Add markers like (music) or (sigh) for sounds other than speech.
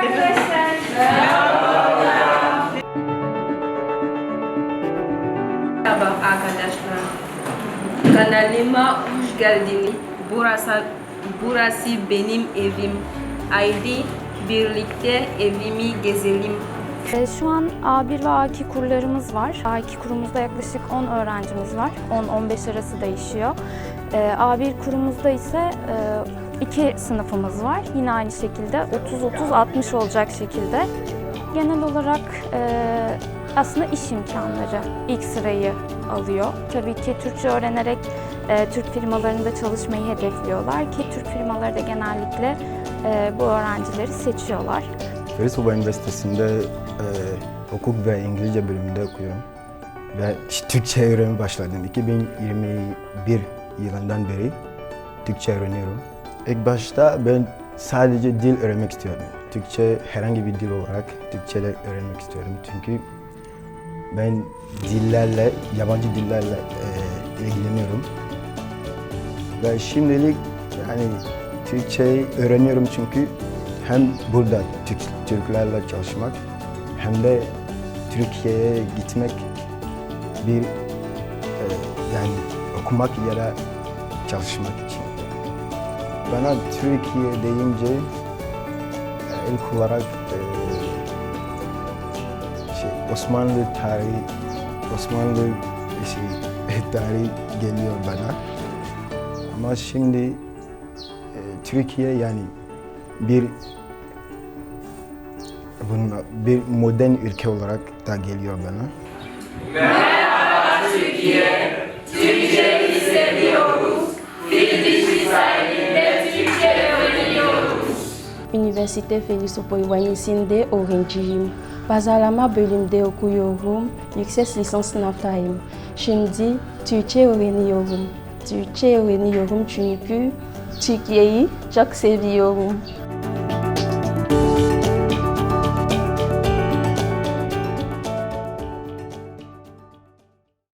arkadaşlar. Merhaba arkadaşlar. Kanalıma hoş geldiniz. Burası, burası benim evim. Haydi birlikte evimi gezelim. Ee, Şu an A1 ve A2 kurlarımız var. A2 kurumuzda yaklaşık 10 öğrencimiz var. 10-15 arası değişiyor. Ee, A1 kurumuzda ise 2 sınıfımız var. Yine aynı şekilde 30-30-60 olacak şekilde. Genel olarak e, aslında iş imkanları ilk sırayı alıyor. Tabii ki Türkçe öğrenerek e, Türk firmalarında çalışmayı hedefliyorlar ki Türk firmaları da genellikle e, bu öğrencileri seçiyorlar. Ferisova Üniversitesi'nde e, hukuk ve İngilizce bölümünde okuyorum. Ve Türkçe öğrenmeye başladım. 2021 yılından beri Türkçe öğreniyorum. İlk başta ben sadece dil öğrenmek istiyordum. Türkçe herhangi bir dil olarak Türkçe de öğrenmek istiyorum. Çünkü ben dillerle, yabancı dillerle e, ilgileniyorum. Ve şimdilik yani Türkçeyi öğreniyorum çünkü hem burada Türk, Türklerle çalışmak hem de Türkiye'ye gitmek bir e, yani okumak ya da çalışmak için. Bana Türkiye deyince ilk olarak e, şey, Osmanlı tarihi, Osmanlı şey, (laughs) tarihi geliyor bana. Ama şimdi e, Türkiye yani bir bunun bir modern ülke olarak da geliyor bana. Université Félix Opoiwaye Sinde Orinjihim. Pazalama Belimde Okuyorum, Success Licence Naftaim. Shimdi, Tuche Oreniyorum. Tuche Oreniyorum Tunipu, Tukyeyi, Jacques Seviorum.